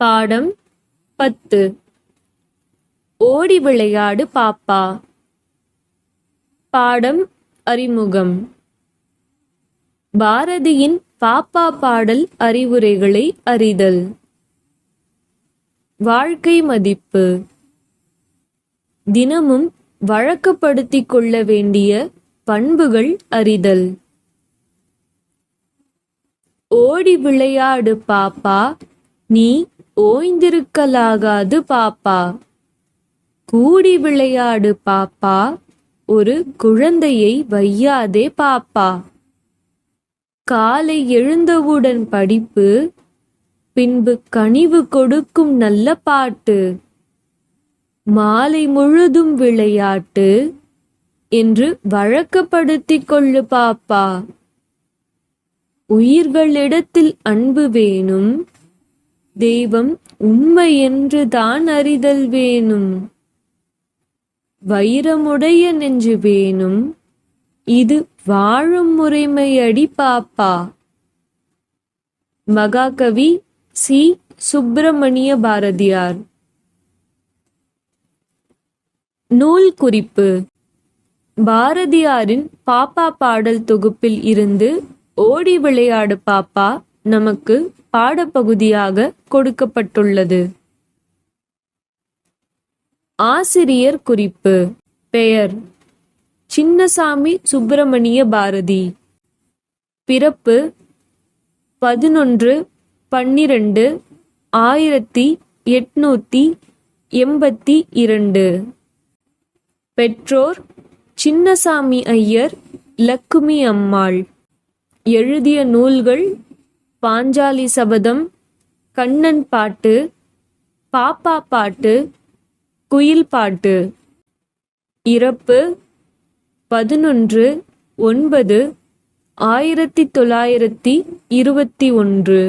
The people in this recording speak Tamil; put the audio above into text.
பாடம் பத்து. ஓடி விளையாடு பாப்பா. பாடம் அறிமுகம். பாரதியின் பாப்பா பாடல் அறிவுரைகளை அறிதல். வாழ்க்கை மதிப்பு. தினமும் வழக்கப்படுத்திக் கொள்ள வேண்டிய பண்புகள் அறிதல். ஓடி விளையாடு பாப்பா நீ ஓய்ந்திருக்கலாகாது பாப்பா. கூடி விளையாடு பாப்பா. ஒரு குழந்தையை வையாதே பாப்பா. காலை எழுந்தவுடன் படிப்பு. பின்பு கனிவு கொடுக்கும் நல்ல பாட்டு. மாலை முழுதும் விளையாட்டு. என்று வழக்கப்படுத்திக் கொள்ளு பாப்பா. உயிர்களிடத்தில் அன்பு வேணும். தெய்வம் உண்மை என்று தான் அறிதல் வேணும். வைரமுடைய நெஞ்சு வேணும். இது வாழும் முறைமையடி பாப்பா. மகாகவி சி. சுப்பிரமணிய பாரதியார். நூல் குறிப்பு. பாரதியாரின் பாப்பா பாடல் தொகுப்பில் இருந்து ஓடி விளையாடு பாப்பா நமக்கு பாடப்பகுதியாக கொடுக்கப்பட்டுள்ளது. ஆசிரியர் குறிப்பு. பெயர். சின்னசாமி சுப்பிரமணிய பாரதி. பிறப்பு பதினொன்று பன்னிரண்டு ஆயிரத்தி எட்நூத்தி எண்பத்தி இரண்டு. பெற்றோர் சின்னசாமி ஐயர் லக்குமி அம்மாள். எழுதிய நூல்கள் பாஞ்சாலி சபதம் கண்ணன் பாட்டு பாப்பா பாட்டு குயில் பாட்டு. இறப்பு பதினொன்று ஒன்பது ஆயிரத்தி தொள்ளாயிரத்தி இருபத்தி ஒன்று.